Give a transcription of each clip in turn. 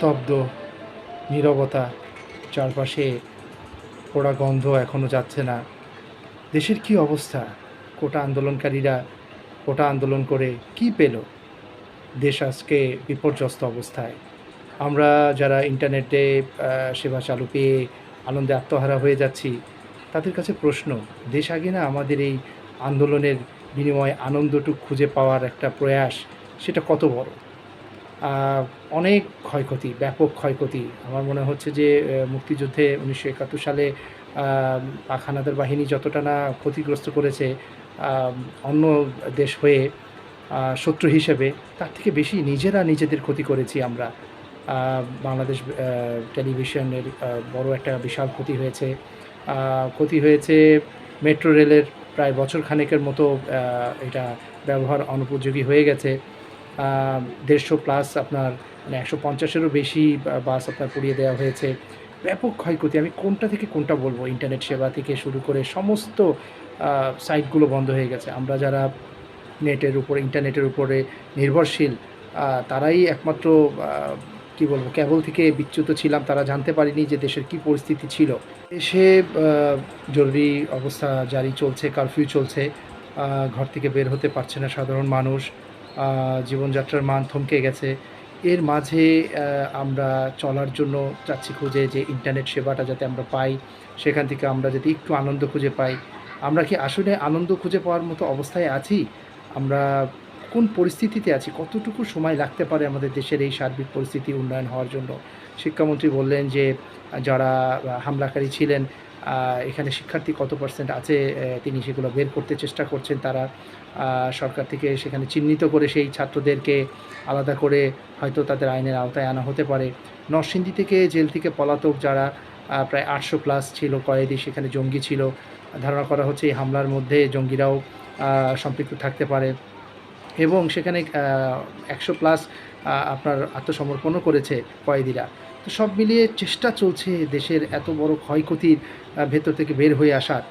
স্তব্ধ নীরবতা চারপাশে পোড়া গন্ধ এখনও যাচ্ছে না। দেশের কি অবস্থা? কোটা আন্দোলনকারীরা কোটা আন্দোলন করে কি পেল? দেশ আজকে বিপর্যস্ত অবস্থায়। আমরা যারা ইন্টারনেটে সেবা চালু পেয়ে আনন্দে আত্মহারা হয়ে যাচ্ছি, তাদের কাছে প্রশ্ন, দেশ আগে না আমাদের এই আন্দোলনের বিনিময়ে আনন্দটুক খুঁজে পাওয়ার একটা প্রয়াস, সেটা কত বড়? অনেক ক্ষয়ক্ষতি, ব্যাপক ক্ষয়ক্ষতি। আমার মনে হচ্ছে যে মুক্তিযুদ্ধে উনিশশো একাত্তর সালে পাখানাদের বাহিনী যতটা না ক্ষতিগ্রস্ত করেছে অন্য দেশ হয়ে শত্রু হিসেবে, তার থেকে বেশি নিজেরা নিজেদের ক্ষতি করেছি আমরা। বাংলাদেশ টেলিভিশনের বড় একটা বিশাল ক্ষতি হয়েছে। ক্ষতি হয়েছে মেট্রো রেলের প্রায় বছর খানেকের মতো এটা ব্যবহার অনুপযোগী হয়ে গেছে। দেড়শো প্লাস আপনার মানে একশো পঞ্চাশেরও বেশি বাস আপনার পুড়িয়ে দেওয়া হয়েছে। ব্যাপক ক্ষয়ক্ষতি। আমি কোনটা থেকে কোনটা বলব? ইন্টারনেট সেবা থেকে শুরু করে সমস্ত সাইটগুলো বন্ধ হয়ে গেছে। আমরা যারা নেটের উপরে ইন্টারনেটের উপরে নির্ভরশীল তারাই একমাত্র কি বলব কেবল থেকে বিচ্যুত ছিলাম। তারা জানতে পারিনি যে দেশের কি পরিস্থিতি ছিল। দেশে জরুরি অবস্থা জারি চলছে কারফিউ চলছে। ঘর থেকে বের হতে পারছে না সাধারণ মানুষ। জীবনযাত্রার মান থমকে গেছে। এর মাঝে আমরা চলার জন্য চাচ্ছি খুঁজে যে ইন্টারনেট সেবাটা যাতে আমরা পাই, সেখান থেকে আমরা যদি একটু আনন্দ খুঁজে পাই। আমরা কি আসলে আনন্দ খুঁজে পাওয়ার মতো অবস্থায় আছি? আমরা কোন পরিস্থিতিতে আছি? কতটুকু সময় লাগতে পারে আমাদের দেশের এই সার্বিক পরিস্থিতি উন্নয়ন হওয়ার জন্য? শিক্ষামন্ত্রী বললেন যে, যারা হামলাকারী ছিলেন এখানে শিক্ষার্থী কত পার্সেন্ট আছে তিনি সেগুলো বের করতে চেষ্টা করছেন তারা সরকার থেকে সেখানে চিহ্নিত করে সেই ছাত্রদেরকে আলাদা করে হয়তো তাদের আইনের আওতায় আনা হতে পারে। নরসিংদী থেকে জেল থেকে পলাতক যারা প্রায় আটশো প্লাস ছিল, কয়েদি সেখানে জঙ্গি ছিল, ধারণা করা হচ্ছে এই হামলার মধ্যে জঙ্গিরাও সম্পৃক্ত থাকতে পারে। এবং সেখানে একশো প্লাস আপনার আত্মসমর্পণও করেছে কয়েদিরা। তো সব মিলিয়ে চেষ্টা চলছে দেশের এত বড় ক্ষয়ক্ষতির ভেতর থেকে বের হয়ে আসার।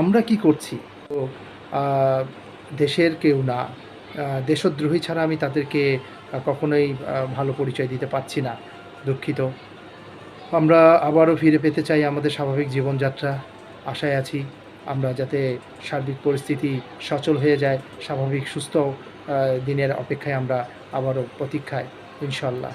আমরা কি করছি? তো দেশের কেউ না। দেশদ্রোহী ছাড়া আমি তাদেরকে কখনোই ভালো পরিচয় দিতে পারছি না, দুঃখিত। আমরা আবারও ফিরে পেতে চাই আমাদের স্বাভাবিক জীবনযাত্রা। আশায় আছি আমরা যাতে সার্বিক পরিস্থিতি সচল হয়ে যায়, স্বাভাবিক সুস্থ দিনের অপেক্ষায় আমরা আবারও প্রতীক্ষায় ইনশাল্লাহ